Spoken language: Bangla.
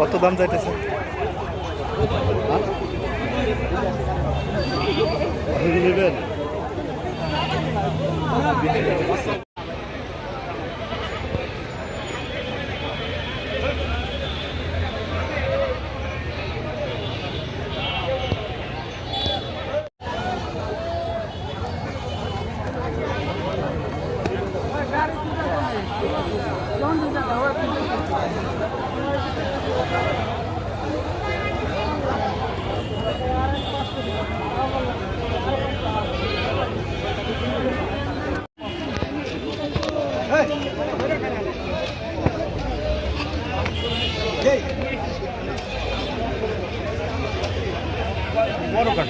কত দাম যাইতেছে নেবেন বড় কাঠ